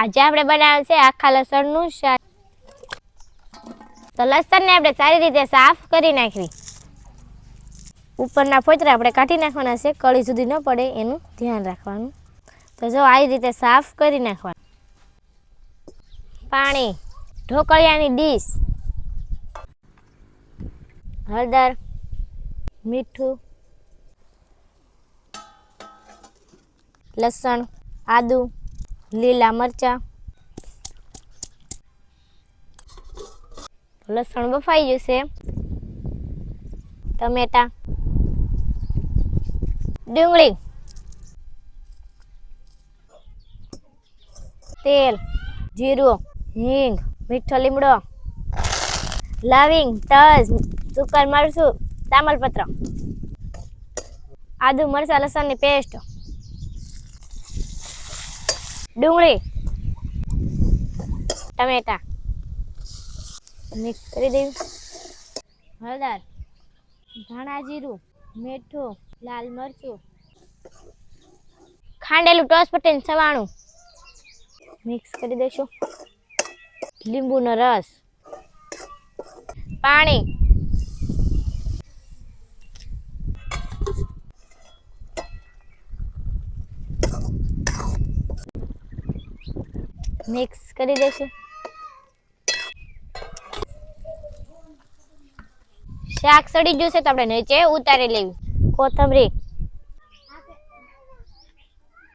આજે આપણે બનાવ્યું છે આખા લસણનું શાક. તો લસણને આપણે સારી રીતે સાફ કરી નાખવી. ઉપરના ફોતરા આપણે કાઢી નાખવાના છે, કળી સુધી ન પડે એનું ધ્યાન રાખવાનું. તો જો આવી રીતે સાફ કરી નાખવાનું. પાણી, ઢોકળિયાની ડીશ. હળદર, મીઠું, લસણ, આદુ લીલા મરચાં. લસણ બફાઈ જશે. ટમેટા. ડુંગળી. તેલ. જીરું. હિંગ. મીઠો લીમડો. લવિંગ. તજ. સુકર મરચું. તામલપત્ર. આદુ મરચાં લસણની પેસ્ટ ડુંગળી. ટમેટા. મિક્સ કરી દેવું હળદર, ધાણા જીરું, મીઠું, લાલ મરચું. ખાંડેલું ટોસ પટેલ સવાણું. મિક્સ કરી દઈશું. લીંબુનો રસ. પાણી. મિક્સ કરી દઈશું શાક સડી ગયું છે તો આપણે નીચે ઉતારી લેવી. કોથમરી.